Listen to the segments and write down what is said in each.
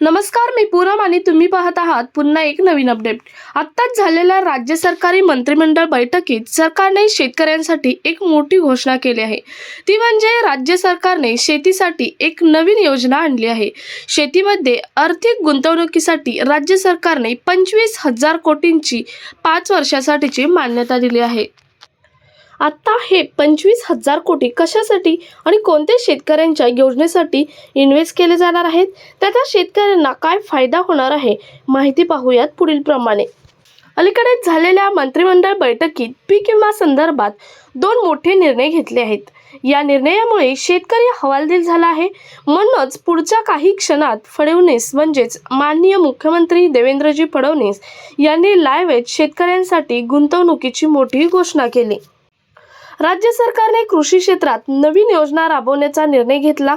नमस्कार मी पूरम आणि तुम्ही पाहत आहात पुन्हा एक नवीन अपडेट. आत्ताच झालेल्या राज्य सरकारी मंत्रिमंडळ बैठकीत सरकारने शेतकऱ्यांसाठी एक मोठी घोषणा केली आहे. ती म्हणजे राज्य सरकारने शेतीसाठी एक नवीन योजना आणली आहे. शेतीमध्ये आर्थिक गुंतवणुकीसाठी राज्य सरकारने पंचवीस हजार कोटींची पाच वर्षासाठीची मान्यता दिली आहे. आत्ता हे पंचवीस हजार कोटी कशासाठी आणि कोणत्या शेतकऱ्यांच्या योजनेसाठी इन्व्हेस्ट केले जाणार आहेत? त्याचा शेतकऱ्यांना काय फायदा होणार आहे? माहिती पाहूयात पुढील प्रमाणे. अलीकडेच झालेल्या मंत्रिमंडळ बैठकीत पीक विमा संदर्भात दोन मोठे निर्णय घेतले आहेत. या निर्णयामुळे शेतकरी हवालदिल झाला आहे. म्हणूनच पुढच्या काही क्षणात फडणवीस म्हणजेच माननीय मुख्यमंत्री देवेंद्रजी फडणवीस यांनी लायवेज शेतकऱ्यांसाठी गुंतवणुकीची मोठी घोषणा केली. राज्य सरकारने कृषी क्षेत्रात नवीन योजना राबवण्याचा निर्णय घेतला.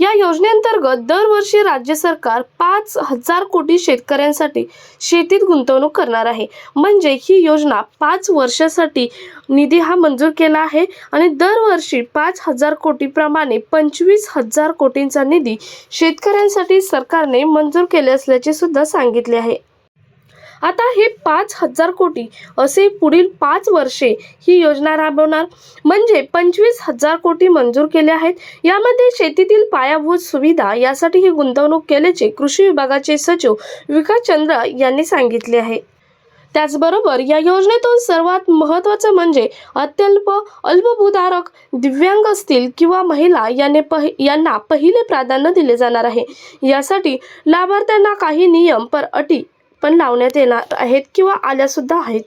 या योजनेअंतर्गत दरवर्षी राज्य सरकार पाच हजार कोटी शेतकऱ्यांसाठी शेतीत गुंतवणूक करणार आहे. म्हणजे ही योजना पाच वर्षासाठी निधी हा मंजूर केला आहे आणि दरवर्षी पाच हजार कोटीप्रमाणे पंचवीस हजार कोटींचा निधी शेतकऱ्यांसाठी सरकारने मंजूर केले असल्याचे सुद्धा सांगितले आहे. आता हे पाच हजार कोटी असे पुढील पाच वर्षे ही योजना राबवणार. म्हणजे पंचवीस हजार कोटी मंजूर केले आहेत. यामध्ये शेतीतील पायाभूत सुविधा यासाठी ही गुंतवणूक केल्याचे कृषी विभागाचे सचिव विकास चंद्र यांनी सांगितले आहे. त्याचबरोबर या योजनेतून सर्वात महत्त्वाचं म्हणजे अत्यल्प अल्पभूधारक दिव्यांग असतील किंवा महिला याने पहि यांना पहिले प्राधान्य दिले जाणार आहे. यासाठी लाभार्थ्यांना काही नियम पर अटी पण लावण्यात येणार आहेत किंवा आल्यासुद्धा आहेत.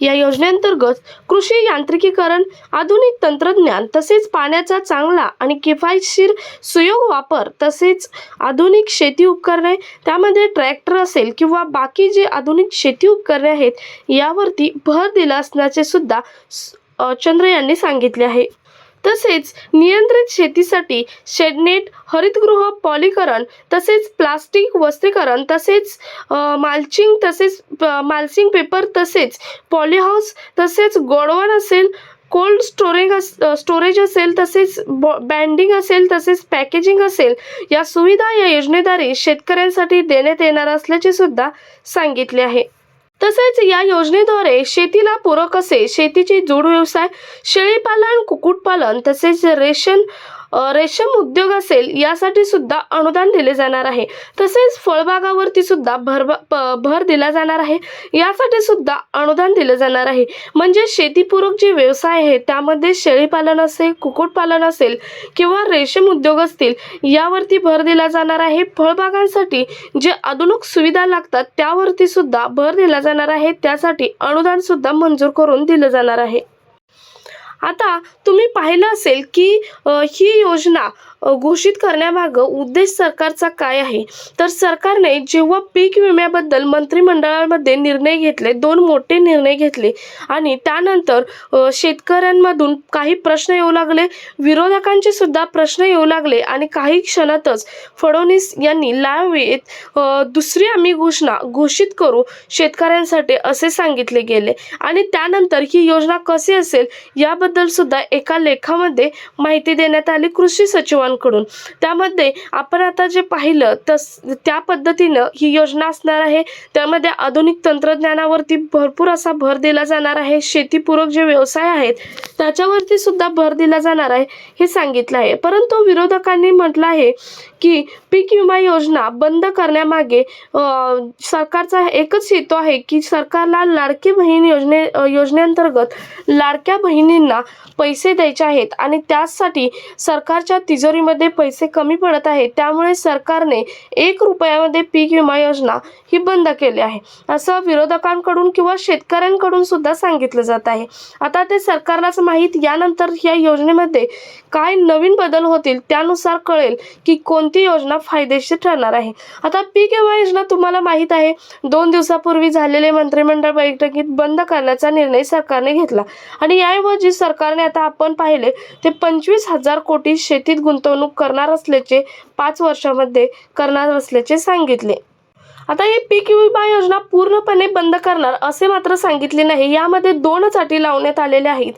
या योजनेअंतर्गत कृषी यांत्रिकीकरण आधुनिक तंत्रज्ञान तसेच पाण्याचा चांगला आणि किफायतशीर सुयोग वापर तसेच आधुनिक शेती उपकरणे त्यामध्ये ट्रॅक्टर असेल किंवा बाकी जे आधुनिक शेती उपकरणे आहेत यावरती भर दिला असण्याचे सुद्धा चंद्र यांनी सांगितले आहे. तसेच नियंत्रित शेतीसाठी शेडनेट हरितगृह पॉलीकरण तसेच प्लास्टिक वस्त्रीकरण तसेच मालचिंग माल्चिंग तसेच प- माल्सिंग पेपर तसेच पॉलीहाऊस तसेच गोडवण असेल कोल्ड स्टोरेज अस स्टोरेज असेल तसेच बॉ बँडिंग असेल तसेच पॅकेजिंग असेल या सुविधा या योजनेद्वारे शेतकऱ्यांसाठी देण्यात येणार असल्याचे सुद्धा सांगितले आहे. तसेच या योजनेद्वारे शेतीला पूरक असे शेतीचे जोड व्यवसाय शेळीपालन कुक्कुटपालन तसेच रेशन रेशम उद्योग असेल यासाठी सुद्धा अनुदान दिले जाणार आहे. तसेच फळबागावरती सुद्धा भर प- भर दिला जाणार आहे. यासाठी सुद्धा अनुदान दिलं जाणार आहे. म्हणजे शेतीपूरक जे व्यवसाय आहे त्यामध्ये शेळीपालन असेल कुक्कुटपालन असेल किंवा रेशीम उद्योग असतील यावरती भर दिला जाणार आहे. फळबागांसाठी जे आधुनिक सुविधा लागतात त्यावरती सुद्धा भर दिला जाणार आहे. त्यासाठी अनुदान सुद्धा मंजूर करून दिलं जाणार आहे. आता तुम्ही पाहिलं असेल की ही योजना घोषित करण्यामागं उद्देश सरकारचा काय आहे? तर सरकारने जेव्हा पीक विम्याबद्दल मंत्रिमंडळामध्ये निर्णय घेतले दोन मोठे निर्णय घेतले आणि त्यानंतर शेतकऱ्यांमधून काही प्रश्न येऊ लागले विरोधकांचे सुद्धा प्रश्न येऊ लागले आणि काही क्षणातच फडणवीस यांनी लावेत दुसरी आम्ही घोषणा घोषित करू शेतकऱ्यांसाठी असे सांगितले गेले. आणि त्यानंतर ही योजना कशी असेल याबद्दल सुद्धा एका लेखामध्ये माहिती देण्यात आली कृषी सचिवांकडून. त्यामध्ये आपण आता जे पाहिलं तस त्या पद्धतीनं ही योजना असणार आहे. त्यामध्ये आधुनिक तंत्रज्ञानावरती भरपूर असा भर दिला जाणार आहे. शेतीपूरक जे व्यवसाय आहेत त्याच्यावरती सुद्धा भर दिला जाणार आहे हे सांगितलं आहे. परंतु विरोधकांनी म्हटलं आहे की पीक विमा योजना बंद करण्यामागे सरकारचा एकच हेतू आहे की सरकारला लाडकी बहीण योजने योजनेअंतर्गत लाडक्या बहिणींना पैसे द्यायचे आहेत आणि त्यासाठी सरकारच्या तिजोरीमध्ये पैसे कमी पडत आहेत. त्यामुळे सरकारने एक रुपयामध्ये पीक विमा योजना ही बंद केली आहे. असं विरोधकांकडून किंवा शेतकऱ्यांकडून सुद्धा सांगितलं जात आहे. आता ते सरकारलाच माहीत यानंतर या योजनेमध्ये काय नवीन बदल होतील त्यानुसार कळेल की कोणती योजना फायदेशीर ठरणार आहे. आता पीक विमा योजना तुम्हाला माहीत आहे. दोन दिवसापूर्वी झालेले मंत्रिमंडळ बैठकीत बंद करण्याचा निर्णय सरकारने घेतला आणि याऐवजी सरकारने आता आपण पाहिले ते पंचवीस हजार कोटी शेतीत गुंतवणूक करणार असल्याचे पाच वर्षामध्ये करणार असल्याचे सांगितले. आता ही पीक विमा योजना पूर्णपणे बंद करणार असे मात्र सांगितले नाही. यामध्ये दोनच अटी लावण्यात आलेल्या आहेत.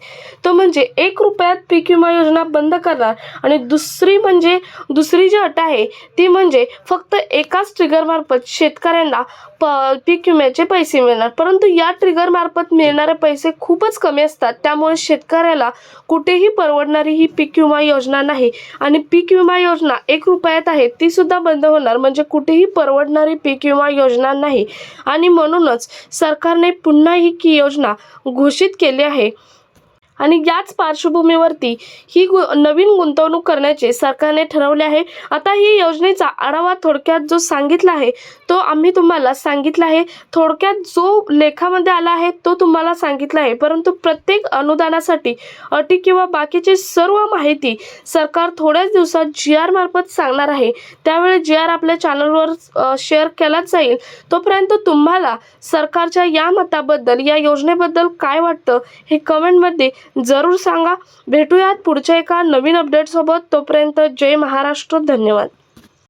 तो म्हणजे एक रुपयात पीक विमा योजना बंद करणार आणि दुसरी म्हणजे दुसरी जी अट आहे ती म्हणजे फक्त एकाच ट्रिगरमार्फत शेतकऱ्यांना प पीक विम्याचे पैसे मिळणार. परंतु या ट्रिगरमार्फत मिळणारे पैसे खूपच कमी असतात. त्यामुळे शेतकऱ्याला कुठेही परवडणारी ही पीक विमा योजना नाही. आणि पीक विमा योजना एक रुपयात आहे ती सुद्धा बंद होणार. म्हणजे कुठेही परवडणारी पीक विमा योजना नाही. आणि म्हणूनच सरकारने पुन्हा ही की योजना घोषित केली आहे. आणि याच पार्श्वभूमीवरती ही गु नवीन गुंतवणूक करण्याचे सरकारने ठरवले आहे. आता ही योजनेचा आढावा थोडक्यात जो सांगितला आहे तो आम्ही तुम्हाला सांगितला आहे. थोडक्यात जो लेखामध्ये आला आहे तो तुम्हाला सांगितला आहे. परंतु प्रत्येक अनुदानासाठी अटी किंवा बाकीची सर्व माहिती सरकार थोड्याच दिवसात जी आर मार्फत सांगणार आहे. त्यावेळी जी आर आपल्या चॅनलवर शेअर केलाच जाईल. तोपर्यंत तुम्हाला सरकारच्या या मताबद्दल या योजनेबद्दल काय वाटतं हे कमेंटमध्ये जरूर सांगा. भेटूयात पुढच्या एका नवीन अपडेटसोबत तोपर्यंत जय महाराष्ट्र. धन्यवाद.